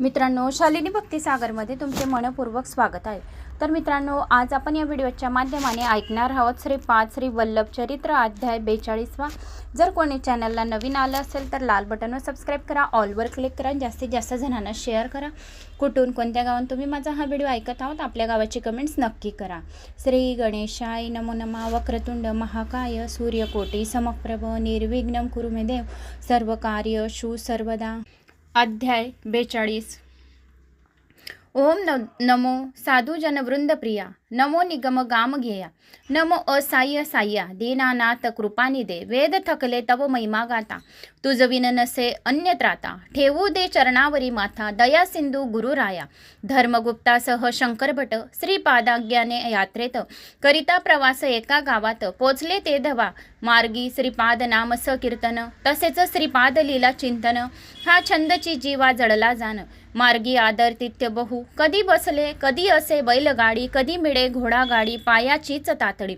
मित्रांनो शालिनी भक्ती सागरमध्ये तुमचे मनपूर्वक स्वागत आहे. तर मित्रांनो आज आपण या व्हिडिओच्या माध्यमाने ऐकणार आहोत श्री पाच श्री वल्लभ चरित्र अध्याय बेचाळीसवा. जर कोणी चॅनलला नवीन आलं असेल तर लाल बटनवर सबस्क्राईब करा ऑलवर क्लिक करा जास्तीत जास्त जणांना शेअर करा. कुठून कोणत्या गावात तुम्ही माझा हा व्हिडिओ ऐकत आहोत आपल्या गावाची कमेंट्स नक्की करा. श्री गणेशाय नमो नमा वक्रतुंड महाकाय सूर्यकोटी समप्रभ निर्विघ्नम कुरुमेदेव देव सर्व कार्य शू सर्वदा. अध्याय बेचाळीस. ओम न नमो साधू जनवृंद प्रिया नमो निगम गाम घेया नमो असाह्य साह्या दीनानाथ कृपानिदे वेद थकले तव महिमा गाता तुझ विन नसे अन्य त्राता ठेवू दे चरणावरी माथा दया सिंधू गुरुराया धर्मगुप्तासह शंकरभट श्रीपादाज्ञाने यात्रेत करिता प्रवास एका गावात पोचले ते धवा मार्गी श्रीपाद नामस कीर्तन तसेच श्रीपाद लीला चिंतन हा छंदची जीवा जडला जाण मार्गी आदर तिथ्य बहु. कधी बसले कधी असे बैलगाडी कधी मिळे घोडागाडी पायाचीच तातडी.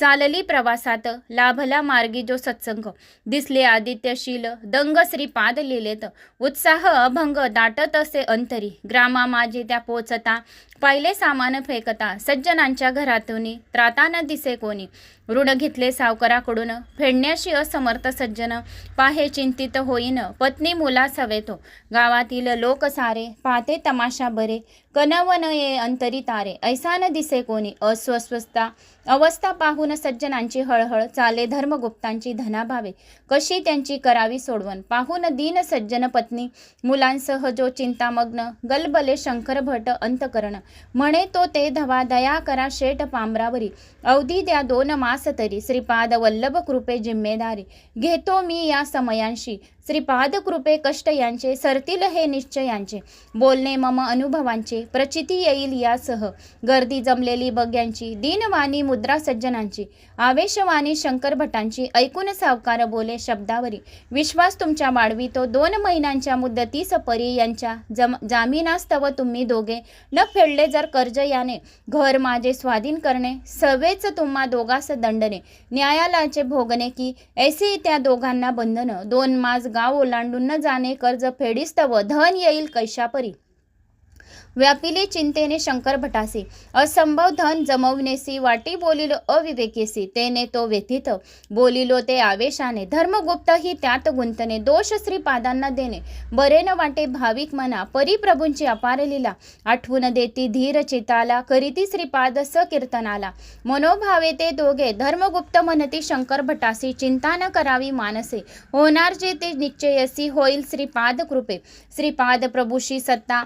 चालली प्रवासात. लाभला मार्गी जो सत्संग. दिसले आदित्यशील दंग श्रीपाद लिलेत. उत्साह अभंग दाटत असे अंतरी. ग्रामा माझे त्या पोचता. पाहिले सामान फेकता. सज्जनांच्या घरातून. त्राता न दिसे कोणी. ऋण घेतले सावकाराकडून. फेडण्याशी असमर्थ सज्जन. पाहे चिंतित होईन. पत्नी मुला सवेतो गावातील लोक सारे. पाहते तमाशा बरे. कनवनये अंतरी तारे. ऐसा न दिसे कोणी? अस्वस्थता. अवस्था पाहून सज्जनांची हळहळ चाले धर्मगुप्तांची धनाभावे. कशी त्यांची करावी सोडवण? पाहून दीन सज्जन पत्नी मुलांसह जो चिंतामग्न गलबले शंकर भट अंतकरण. म्हणे तो ते धवा दया करा शेट पांबरावरी. अवधी द्या दोन मास तरी. श्रीपाद वल्लभ कृपे जिम्मेदारी. घेतो मी या समयांशी. श्रीपाद कृपे कष्ट यांचे सरतील हे निश्चयांचे. बोलणे मम अनुभवांचे. प्रचिती येईल यासह. गर्दी जमलेली बग्यांची. दीनवाणी मुद्रा सज्जनांची. आवेशवाणी शंकर भटांची. ऐकून सावकार बोले शब्दावरी. विश्वास तुमच्या वाढवितो दोन महिन्यांच्या मुदतीस परी यांच्या जम जामिनास्तव तुम्ही दोघे. न फेडले जर कर्ज याने घर माझे स्वाधीन करणे सवेच तुम्हा दोघास दंडने. न्यायालयाचे भोगणे की ऐसे त्या दोघांना बंधन. दोन मास गाव ओलांडून न जाणे कर्ज फेडीस्तव. धन येईल कैशापरी. व्यापिले चिंतेने शंकर भटासी. असंभव धन जमवणेसी वाटी बोलिलो अविवेकेसी. तेने तो व्यथित. बोलिलो ते आवेशाने. धर्मगुप्त ही त्यात गुंतणे दोष श्रीपादांना देणे. बरे न वाटे भाविक मना. परिप्रभूंची अपार लीला. आठवून देती धीर चिताला. करीती श्रीपाद स कीर्तनाला मनोभावे ते दोघे. धर्मगुप्त म्हणती शंकर भटासी. चिंता न करावी मानसे. होणार जे ते निश्चयसी होईल श्रीपाद कृपे. श्रीपाद प्रभूशी सत्ता.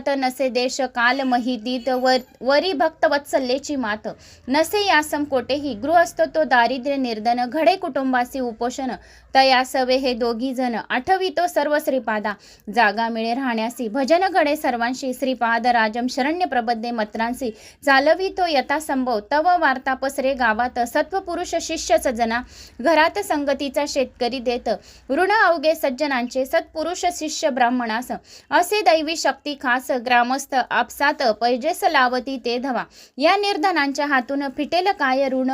अप्रतिहत नसे देश काल महितीत वर वरी भक्त वत्सल्येची मात. नसे यासम कोठेही गृहस्थ तो दारिद्र्य निर्धन घडे कुटुंबासी उपोषण तयासवे हे दोघी जण आठवितो सर्व श्रीपादा. जागा मिळे राहण्यासी. भजन घडे सर्वांशी श्रीपाद राजम शरण्य प्रबद्धे मत्रांसी. चालवितो यथासंभव तव वार्ता पसरे गावात सत्वपुरुष शिष्य सजना घरात संगतीचा शेतकरी देत. ऋण अवघे सज्जनांचे सत्पुरुष शिष्य ब्राह्मणास. असे दैवी शक्ती खास ग्रामस्थ आपसात पैजेस लावती ते धवा. या निर्धनांच्या हातून फिटेल काय ऋण?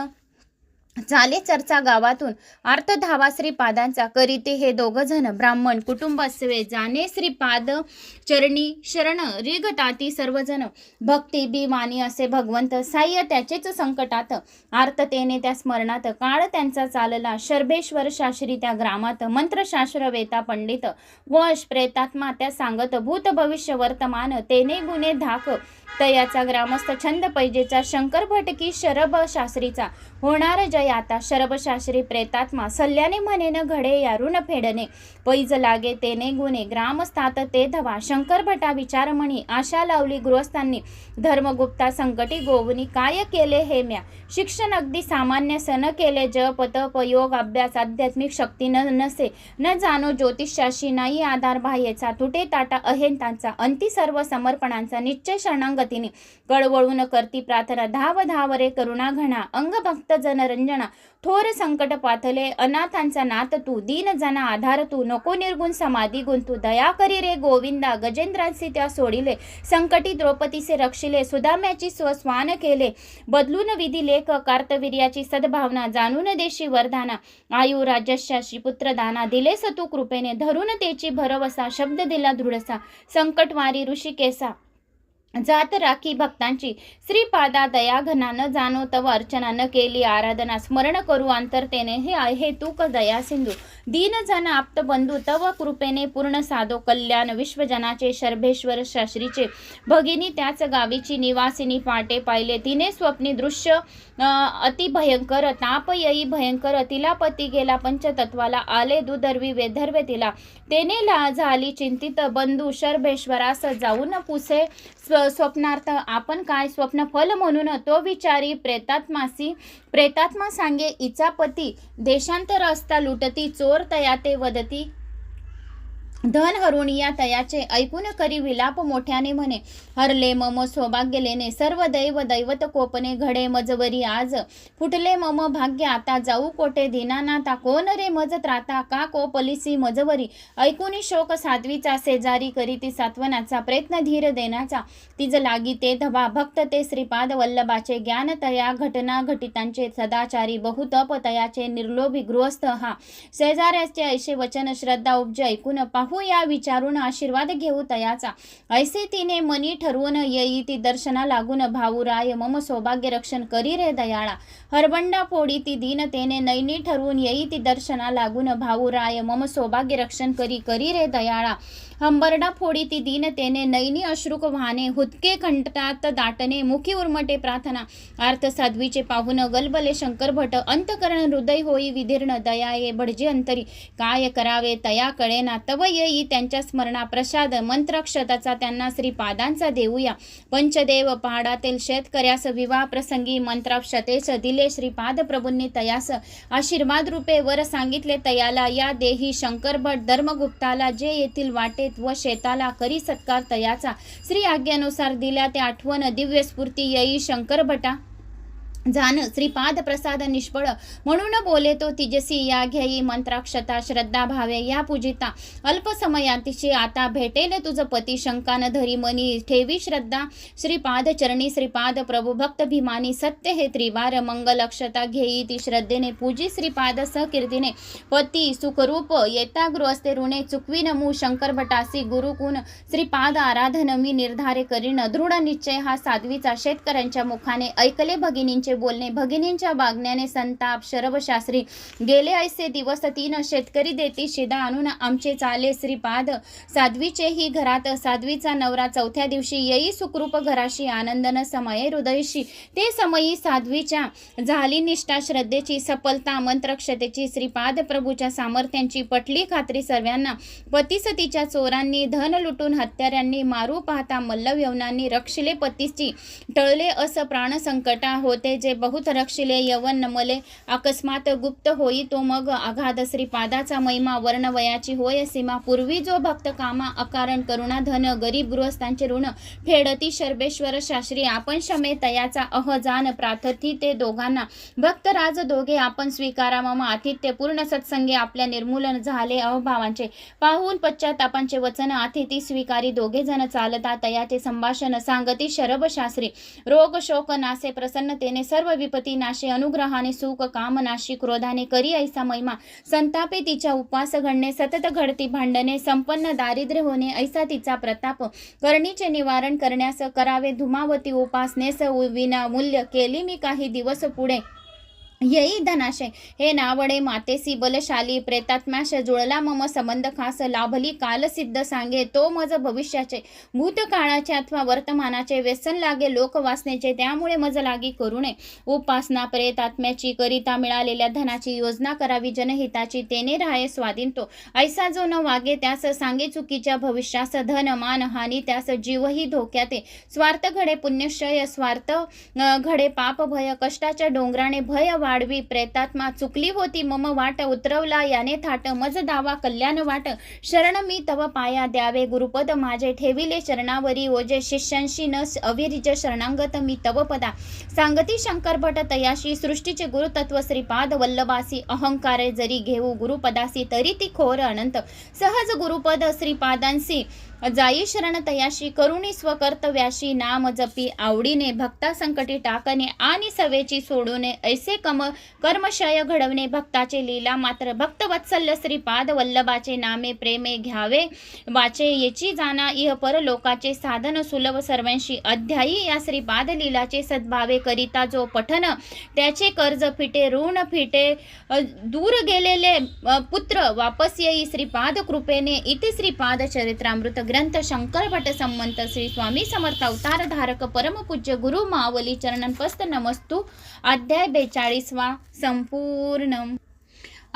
झाले चर्चा गावातून. अर्थ धावा श्रीपादांचा करीते हे दोघ जण ब्राह्मण कुटुंबस्वे. जाणे श्रीपाद चरणी शरण रिगताती सर्वजण. भक्ती बिमानी असे भगवंत साह्य त्याचेच संकटात. आर्ततेने त्या स्मरणात काळ त्यांचा चालला. शर्भेश्वर शास्त्री त्या ग्रामात मंत्रशास्त्र वेता पंडित. वश प्रेतात्मा त्या सांगत भूत भविष्य वर्तमान तेने गुणे धाक. तयाचा ग्रामस्थ छंद पैजेचा शंकर भटकी शरभ शास्त्रीचा. होणार जय आता. शरभशास्त्री प्रेतात्मा सल्ल्याने म्हणेन घडे यारून फेडणे. पैज लागे तेने गुणे ग्रामस्थात ते धवा शंकर भटा विचार म्हणी आशा लावली गृहस्थांनी धर्मगुप्ता संकटी गोवनी काय केले हे म्या? शिक्षण अगदी सामान्य सन केले जप तप योग अभ्यास आध्यात्मिक शक्ती न नसे न जाणो ज्योतिषाशी नाही आधार बाह्यचा तुटे ताटा अहेंतांचा अंती सर्व समर्पणांचा निश्चय शरणांगतीने कळवळून करती प्रार्थना धाव धाव रे करुणा घणा अंग भक्त जन थोर संकट पाथले अनाथांचा नात तू दीन जना आधार तू नको निर्गुण समाधी गुंतू. दया करी रे गोविंदा गजेंद्रांसी त्या सोडिले. संकटी द्रौपदीचे रक्षिले. सुदाम्याची स्वस्वान केले. बदलून विधी लेख कार्तवीर्याची सद्भावना जाणून देशी वरदाना. आयु राजशाशी पुत्रदाना दिले सतू कृपेने धरून तेची भरवसा शब्द दिला दृढसा. संकटवारी ऋषिकेसा. जात राखी भक्तांची. श्रीपादा दयाघना न जाणो तव अर्चना न केली आराधना. स्मरण करू अंतरतेने हे हे तूक दया सिंधू. दीन जन आप्त बंधू तव कृपेने पूर्ण साधो कल्याण. विश्वजनाचे शर्भेश्वर शास्त्रीचे भगिनी त्याच गावीची निवासिनी पाटे पाहिले. तिने स्वप्नी दृश्य अतिभयंकर अति भयंकर ताप येई भयंकर तिला पती गेला पंचतत्वाला आले दुधर्वी वेधर्वे तिला. तेने ला झाली चिंतित बंधू शर्भेश्वरास जाऊन पुसे स्व स्वप्नार्थ आपण काय स्वप्न फल म्हणून तो विचारी प्रेतात्मासी प्रेतात्मा सांगे इचा पती देशांतर असता लुटती चोर तया ते वदती धन हरून या तयाचे ऐकून करी विलाप मोठ्याने म्हणे हरले मम सौभाग्यलेने सर्व दैव दैवत कोपने घडे मजवरी आज. फुटले मम भाग्य आता जाऊ कोटे दीनानाथा कोण रे मज त्राता? का कोपलिसी मजवरी? ऐकूनी शोक साध्वीचा शेजारी करी ती सात्वनाचा प्रयत्न धीर देण्याचा. तिज लागी ते धबा भक्त ते श्रीपाद वल्लभाचे ज्ञान तया घटना घटितांचे सदाचारी बहुतप तयाचे निर्लोभी गृहस्थ हा. शेजाऱ्याचे ऐसे वचन श्रद्धा उपजे ऐकून पाहू या विचारून आशीर्वाद घेऊ तयाचा. ऐसे तिने मनी ठरवून येई ती दर्शना लागून भाऊराय मम सौभाग्य रक्षण करी रे दयाळा. हरबंडा फोडी ती दीनतेने नैनी ठरवून येई ती दर्शना लागून भाऊराय मम सौभाग्य रक्षण करी करी रे दयाळा. हंबरडा फोडी ती दीनतेने नैनी अश्रुक वाहने हुदके कंटात दाटणे मुखी उर्मटे प्रार्थना अर्थ साध्वीचे पाहून गलबले शंकर भट अंतकरण हृदय होई विधीर्ण दयाये भडजे अंतरी काय करावे तया कळेना तव येई त्यांच्या स्मरणा प्रसाद मंत्रक्षताचा त्यांना श्रीपादांचा देऊया पंचदेव पहाडातील शेतकऱ्यास विवाह प्रसंगी मंत्राक्षतेस दिले श्रीपाद प्रभूंनी तयास आशीर्वाद रूपे वर सांगितले तयाला या देही शंकर भट धर्मगुप्ताला जे येथील वाटे वाटेत व शेताला करी सत्कार तयाचा. श्री आज्ञानुसार दिल्या ते आठवण दिव्य स्फूर्ती येई शंकर भटा जाण श्रीपाद प्रसाद निष्फळ. म्हणून बोले तो तिजसी या घेई मंत्राक्षता श्रद्धा भावे या पूजिता. अल्प समयांतिशी आता भेटेल तुझ पती शंकान धरी मनी ठेवी श्रद्धा. श्रीपाद चरणी श्रीपाद प्रभू भक्त भीमानी सत्य हे त्रिवार मंगल अक्षता घेई ती श्रद्धेने पूजी श्रीपाद सकीर्तीने पती सुखरूप येता गृहस्ते ऋणे चुकवीन मू शंकर भटासी गुरुकुण श्रीपाद आराधन मी निर्धारे करीन दृढ निश्चय हा साध्वीचा शेतकऱ्यांच्या मुखाने. ऐकले भगिनींचे बोलणे भगिनींच्या बागण्याने संताप शरवशास्त्री गेले ऐसे दिवस तीन शेतकरी देती शिदा आणून आमचे चाले श्रीपाद. साध्वीचे ही घरात साध्वीचा नवरा चौथ्या दिवशी येई सुखरूप घराशी आनंदन समये हृदयशी. ते समयी साध्वीच्या झाली निष्ठा श्रद्धेची सफलता मंत्रक्षतेची श्रीपाद प्रभूच्या सामर्थ्यांची पटली खात्री सर्वांना. पतीसतीच्या चोरांनी धन लुटून हत्याऱ्यांनी मारू पाहता मल्लव्यवनांनी रक्षिले पतीची टळले अस प्राणसंकटा होते जे बहुत रक्षिले यवन नमले अकस्मात गुप्त होई तो मग आघात श्रीपादाचा महिमा वर्णवयाची होय सीमा पूर्वी जो भक्त कामा अकारण करुणा धन गरीब गृहस्थांचे ऋण फेडती शर्बेश्वर शास्त्री आपण शमे तयाचा अहजान प्रार्थती ते दोघांना भक्त राज दोघे आपण स्वीकारा मम आतिथ्य पूर्ण सत्संगे आपल्या निर्मूलन झाले अहभावांचे पाहून पश्चातापांचे वचन आतिथी स्वीकारी दोघे जण चालता तयाचे संभाषण सांगती शरभ शास्त्री. रोग शोक नासे प्रसन्नतेने सर्व विपती नाशे अनुग्रहाने सुख कामनाशी क्रोधाने करी ऐसा महिमा संतापे तिच्या उपवास घडणे सतत घडती भांडणे संपन्न दारिद्र्य होणे ऐसा तिचा प्रताप. करणीचे निवारण करण्यास करावे धुमावती उपासनेस विनामूल्य. केली मी काही दिवस पुढे. येई धनाशय हे नावडे मातेसी बलशाली प्रेतात्म्याश जुळला मम संबंध खास. लाभली कालसिद्ध सांगे तो मज भविष्याचे. भूतकाळाचे अथवा वर्तमानाचे व्यसन लागे लोकवासनेचे त्यामुळे मज लागी नये उपासना प्रेतात्म्याची करिता मिळालेल्या धनाची योजना करावी जनहिताची तेने राहे स्वाधीन तो. ऐसा जो न वागे त्यास सांगे चुकीच्या भविष्यास धन मान हानी त्यास जीवही धोक्याते. स्वार्थ घडे पुण्यशय स्वार्थ घडे पाप भय कष्टाच्या डोंगराने भय वाढवी प्रेतात्मा चुकली होती मम वाट उतरवला याने थाट मज दावा कल्याण वाट. शरण मी तव पाया द्यावे गुरुपद माझे ठेविले शरणावरी. ओजे शिष्यांशी न अविरिज शरणांगत मी तव पदा. सांगती शंकर भट तयाशी सृष्टीचे गुरुतत्व श्रीपाद वल्लभासी. अहंकार जरी घेऊ गुरुपदासी तरी ती खोर अनंत. सहज गुरुपद श्रीपादांसी. जाई शरण तयाशी करुणी स्वकर्तव्याशी नाम जपी आवडीने भक्ता संकटी टाकणे आणि सवेची सोडूने ऐसे कम कर्मशय घडवणे. भक्ताचे लीला मात्र भक्तवत्सल्य श्रीपाद वल्लभाचे नामे प्रेमे घ्यावे. वाचे येची जाना इह परलोकाचे साधन सुलभ सर्वांशी. अध्यायी या श्रीपाद लीलाचे सद्भावे करिता जो पठन त्याचे कर्ज फिटे ऋण फिटे दूर गेलेले पुत्र वापस येई श्रीपाद कृपेने. इथे श्रीपाद चरित्रामृत ग्रंथ शंकरभट संमंत श्री स्वामी समर्थ अवतार धारक परमपूज्य गुरु मावली चरणपस्त नमस्तू. अध्याय बेचाळीसवा संपूर्ण.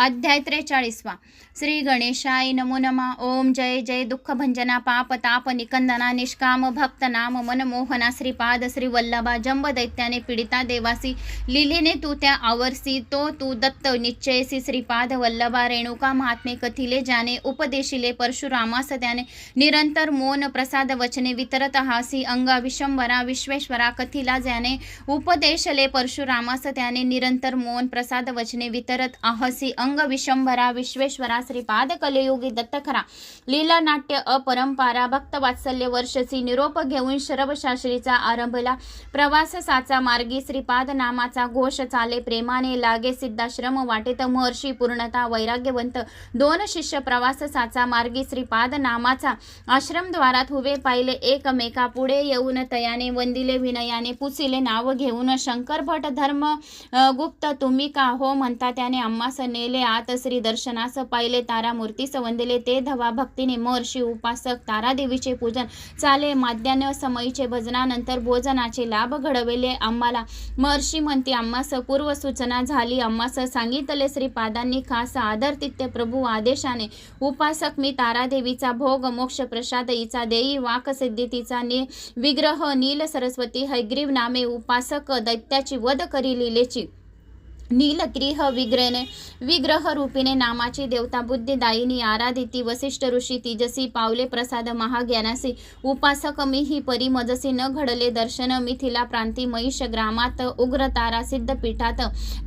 अध्याय त्रेचाळीसवा. श्री गणेशाय नमो नमा. ओम जय जय. दुःख भंजना पाप ताप निकंदना निष्काम भक्त नाम मनमोहना श्रीपाद श्री वल्लभा जंब दैत्याने पीडिता देवासी लिलीने तू त्या आवर्सी तो तू दत्त निश्चयसी श्रीपाद वल्लभा रेणुका महात्मे कथिले जाने उपदेशिले परशुरामास त्याने निरंतर मौन प्रसाद वचने वितरत हासी अंगा विशंबरा विश्वेश्वरा कथिला ज्याने उपदेशले परशुरामास त्याने निरंतर मौन प्रसाद वचने वितरत आहसी अंग विशंभरा विश्वेश्वरा श्रीपाद कलयुगी दत्तखरा लीला नाट्य अपरंपारा भक्तवात्सल्य वर्षसी निरोप घेऊन शरभशास्त्रीचा आरंभला प्रवास साचा मार्गी श्रीपाद नामाचा घोष चाले प्रेमाने लागे सिद्धाश्रम वाटेत महर्षी पूर्णता वैराग्यवंत दोन शिष्य प्रवास साचा मार्गी श्रीपाद नामाचा आश्रमद्वारात हुवे पाहिले एकमेका पुढे येऊन तयाने वंदिले विनयाने पुसिले नाव घेऊन शंकर भट धर्म गुप्त तुम्ही का हो? म्हणता त्याने आम्हास नेले आत श्री दर्शनास पाहिले तारा मूर्तीस वंदिले ते धवा भक्तीने महर्षी उपासक तारादेवीचे पूजन चाले माध्यान्ह समयीचे भजनानंतर भोजनाचे लाभ घडविले आम्हाला. महर्षी म्हणते आम्हास पूर्व सूचना झाली. आम्हास सांगितले श्रीपादांनी खास आदर तित्य प्रभू आदेशाने. उपासक मी तारादेवीचा भोग मोक्ष प्रसाद हिचा देई वाकसिद्धी तिचा नि विग्रह नील सरस्वती हैग्रीव नामे उपासक दैत्याची वध करी लिलेची. नीलग्रीह विग्रहने विग्रह रूपिणे नामाची देवता बुद्धिदायिनी आराधिती वसिष्ठ ऋषी तेजसी पावले प्रसाद महाज्ञानासी उपासक मी ही परिमजसी न घडले दर्शन मिथिला प्रांती महिष ग्रामात उग्र तारा सिद्धपीठात.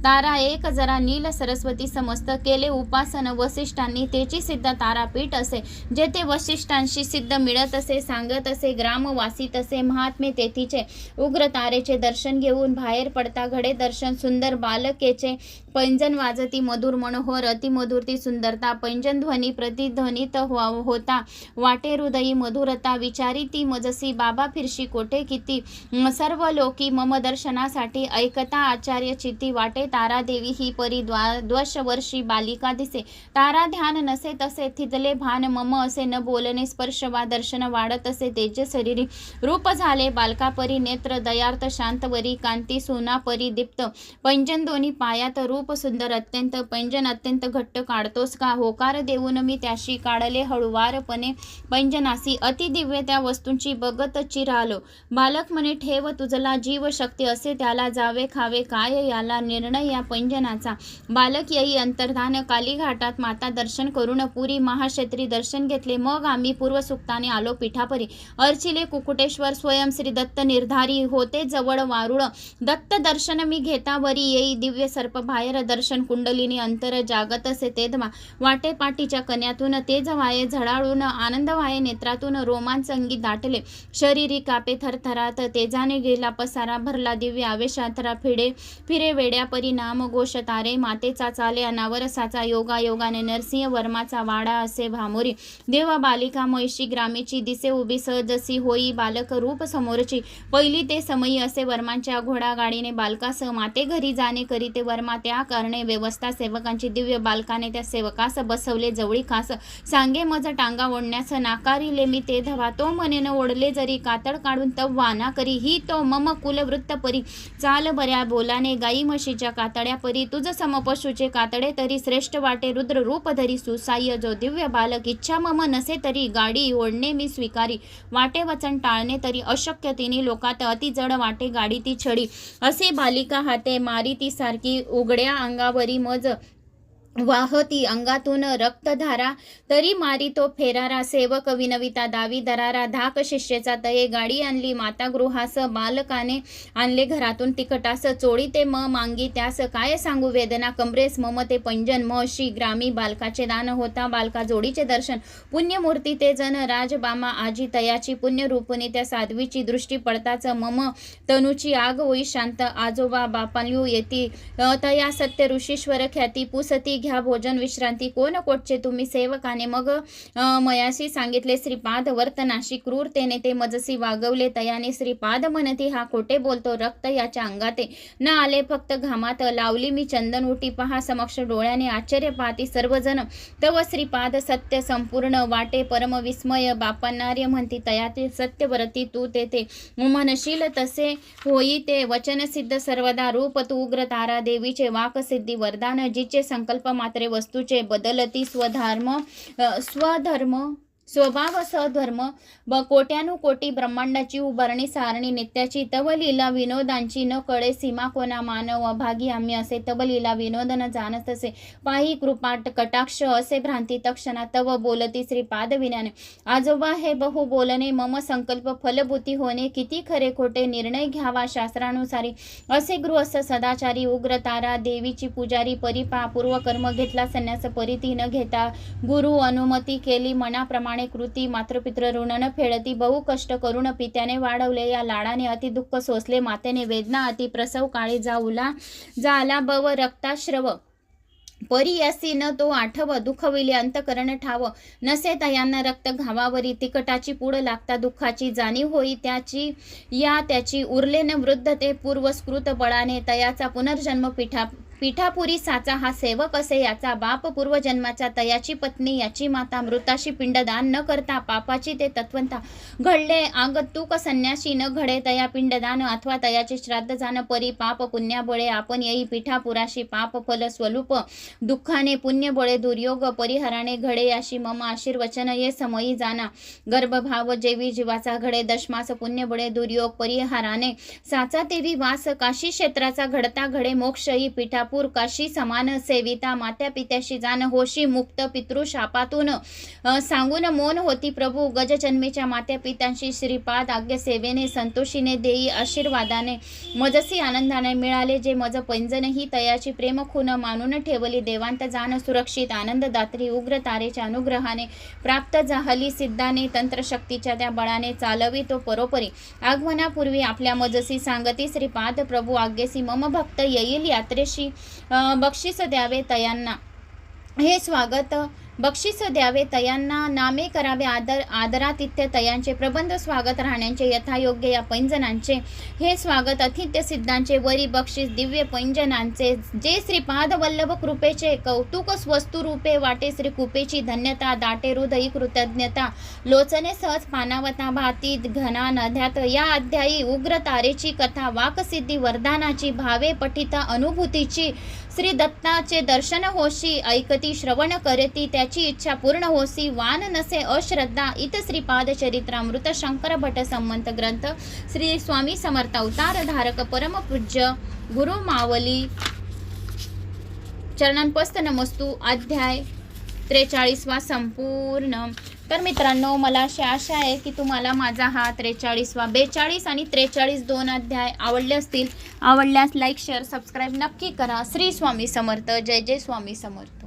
तारा एक जरा नील सरस्वती समस्त केले उपासन वसिष्ठांनी तेची सिद्ध तारापीठ असे. जेथे वसिष्ठांशी सिद्ध मिळत असे सांगत असे ग्रामवासी तसे महात्मे तेथीचे उग्र तारेचे दर्शन घेऊन बाहेर पडता घडे दर्शन सुंदर बालके बालकेचे पैंजन वाजती मधुर मनोहर अतिमधुर ती सुंदरता पैंजन ध्वनी प्रतिध्वनित होता. वाटे हृदयी मधुरता विचारी ती मजसी बाबा फिरशी कोठे किती? सर्व लोकी मम दर्शनासाठी ऐकता आचार्य चिती वाटे तारा देवी ही परी द्वश वर्षी बालिका दिसे. तारा ध्यान नसे तसे थितले भान मम असे न बोलणे स्पर्श वा दर्शन वाढत असे तेज शरीरी रूप झाले बालकापरी नेत्र दयार्थ शांतवरी कांती सोनापरी दीप्त. पैंजन दोन्ही पायात रूप सुंदर अत्यंत पैंजन अत्यंत घट्ट काढतोस का? होकार देऊन मी त्याशी काढले हळुवारपणे. पैंजनासी अतिदिव्य त्या वस्तूंची बघत चिरालो बालक म्हणे ठेव तुझला जीव शक्ती असे त्याला जावे खावे. काय याला निर्णय या पैंजनाचा बालक येई अंतर्धान कालीघाटात माता दर्शन करून पुरी महाक्षेत्री दर्शन घेतले. मग आम्ही पूर्वसुक्ताने आलो पिठापरी. अर्चिले कुकुटेश्वर स्वयं श्री दत्त निर्धारी होते जवळ वारुळ. दत्त दर्शन मी घेता वरी येई दिव्य सर्प बाहेर दर्शन कुंडलिनी अंतर जागत असे तेधमा वाटे पाठीच्या कन्यातून तेज वाये झळाळून आनंद वाये नेत्रातून रोमांच अंगी दाटले. शरीरी कापे थरथरात तेजाने गेला पसारा भरला दिव्य आवेशातरा फिडे फिरे वेड्या परिणाम गोष तारे मातेचा चाले अनावरसाचा योगा योगाने नरसिंह वर्माचा वाडा असे भामोरी. देव बालिका मैशी ग्रामीची दिसे उभी सहजसी होई बालक रूप समोरची. पहिली ते समयी असे वर्मांच्या घोडागाडीने बालकासह माते घरी जाणे करीते वर्मा त्या करणे व्यवस्था सेवकांची दिव्य बालकाने त्या सेवकास बसवले. जवळी खास सांगे मज टांगा ओढण्यास नाकारिले मी ते धवा. तो मनेनं ओढले जरी कातड काढून तव वाना करी ही तो मम कुल वृत्त परी. चाल बऱ्या बोलाने गाई म्हशीच्या कातड्या परी. तुझ समपशूचे कातडे तरी श्रेष्ठ वाटे. रुद्र रूप धरी सुसाह्य जो दिव्य बालक इच्छा मम नसे तरी. गाडी ओढणे मी स्वीकारी. वाटे वचन टाळणे तरी अशक्य तिने. लोकात अति जड वाटे गाडी ती छडी. असे बालिका हाते मारी ती सारखी. उघड्या अंगावरी मज वाहती अंगातून रक्तधारा तरी मारी तो फेरारा सेवक विनविता दावी दरारा धाक शिष्येचा तये गाडी आणली मातागृहास बालकाने आणले घरातून तिकटास चोळी ते म मांगी त्यास काय सांगू वेदना कमरेस मम ते पंजन म श्री ग्रामी बालकाचे दान होता बालका जोडीचे दर्शन पुण्यमूर्ती ते जन राजबामा आजी तयाची पुण्यरूपणी त्या साध्वीची दृष्टी पडताच मम तनुची आग होई शांत आजोबा बापाल्यू येती तया सत्य ऋषीश्वर ख्याती पुसती घ्या भोजन विश्रांती कोण कोटचे तुम्ही सेवकाने. मग मयाशी सांगितले श्रीपाद वर्तनाशी क्रूरतेने ते मजसी वागवले तयाने श्रीपाद म्हणती हा कोटे बोलतो रक्त याच्या अंगाते. न आले फक्त घामात लावली मी चंदन उटी पहा समक्ष डोळ्याने आश्चर्य पाहती सर्वजण. तव श्रीपाद सत्य संपूर्ण वाटे परम विस्मय बापांनार्य म्हणती तयाते सत्य वरती तू तेथे. मनशील तसे होई ते वचन सिद्ध सर्वदा रूप तू उग्र तारा देवीचे वाक सिद्धी वरदान जिचे संकल्प માત્ર વસ્તુ છે બદલતી સ્વધર્મ સ્વધર્મ स्वभाव सधर्म व कोट्यानुकोटी ब्रह्मांडाची उभारणी सारणी नित्याची तव लीला विनोदांची न कळे सीमा कोणा मानव अभागी आम्ही असे तव लीला विनोद न जाणत असे. पाही कृपाट कटाक्ष असे भ्रांती तक्षणा तव बोलती श्री विनाने आजोबा हे बहु बोलणे मम संकल्प फलभूती होणे किती खरे खोटे निर्णय घ्यावा शास्त्रानुसारी. असे गृहस्थ सदाचारी उग्र तारा देवीची पुजारी परिपा पूर्वकर्म घेतला संन्यास परिती न घेता गुरु अनुमती केली मनाप्रमाणे कृती मातृपित्र ऋण न फेडती. बहु कष्ट करून पित्याने वाढवले. या लाडाने अति दुःख सोसले. मातेने वेदना अति प्रसव काळी जाऊला. जाला बव रक्ताश्रव. परी असी न तो आठव. दुखविले अंतकरण ठाव. नसे तयांना रक्त घावावरी. तिकटाची पूड लागता दुःखाची जाणीव होई. त्याची या त्याची उरले न वृद्ध ते पूर्वस्कृत बळाने तयाचा पुनर्जन्म पिठा पिठापुरी साचा हा सेवक असे याचा बाप पूर्वजन्माच्या तयाची पत्नी याची माता मृताशी पिंडदान न करता पापाची ते तत्वंता घडले. आगतुक संन्यासी न घडे तया पिंडदान अथवा तयाचे श्राद्ध जाण परी पाप पुण्याबळे. आपण येई पिठापुराशी पाप फल स्वरूप दुःखाने पुण्यबळे दुर्योग परिहाराने घडे याशी मम आशीर्वचन. ये समयी जाना गर्भभाव जेवी जीवाचा घडे दशमास पुण्यबळे दुर्योग परिहाराने साचा तेवी वास. काशी क्षेत्राचा घडता घडे मोक्षही पिठा काशी समान सेविता मात्या पित्याशी जाण होशी मुक्त पितृशापातून सांगून मौन होती प्रभू. गजजन्मीच्या मात्या पित्यांशी श्रीपाद आज्ञ सेवेने संतोषीने देई आशीर्वादाने मजसी आनंदाने मिळाले. जे मज पैंजन ही तयाची प्रेम खून मानून ठेवली. देवांत जाण सुरक्षित आनंददात्री उग्र तारेच्या अनुग्रहाने प्राप्त झाली सिद्धाने तंत्रशक्तीच्या त्या बळाने चालवी तो परोपरी. आगमनापूर्वी आपल्या मजसी सांगती श्रीपाद प्रभू आज्ञेसी मम भक्त येईल यात्रेशी बक्षीस द्यावे तयांना हे स्वागत बक्षीस द्यावे तयांना नामे करावे आदर आदरातिथ्य तयांचे प्रबंध स्वागत राहण्याचे यथायोग्य या पैंजनांचे हे स्वागत अतिथ्य सिद्धांचे वरी बक्षीस दिव्य पैंजनांचे जे श्रीपाद वल्लभ कृपेचे कौतुक वस्तू रूपे वाटे श्री कृपेची धन्यता दाटे हृदयी कृतज्ञता. लोचने सहज पानावता भाती घना नद्यात या अध्यायी उग्र तारेची कथा वाकसिद्धी वरदानाची भावे पठिता अनुभूतीची. श्री दत्ताचे दर्शन होशी ऐकती श्रवण करती त्याची इच्छा पूर्ण होसी वान नसे अश्रद्धा इत श्रीपाद चरित्रामृत शंकर भट संमंत ग्रंथ श्री स्वामी समर्थ अवतार धारक परमपूज्य गुरु मावली चरणांपस्त नमस्तू अध्याय त्रेचाळीसवा संपूर्ण. तर मित्रांनो मला अशी आशा आहे की तुम्हाला माझा हा त्रेचाळीसवा बेचाळीस आणि त्रेचाळीस दोन अध्याय आवडले असतील. आवडल्यास लाईक शेअर सबस्क्राईब नक्की करा. श्री स्वामी समर्थ. जय जय स्वामी समर्थ.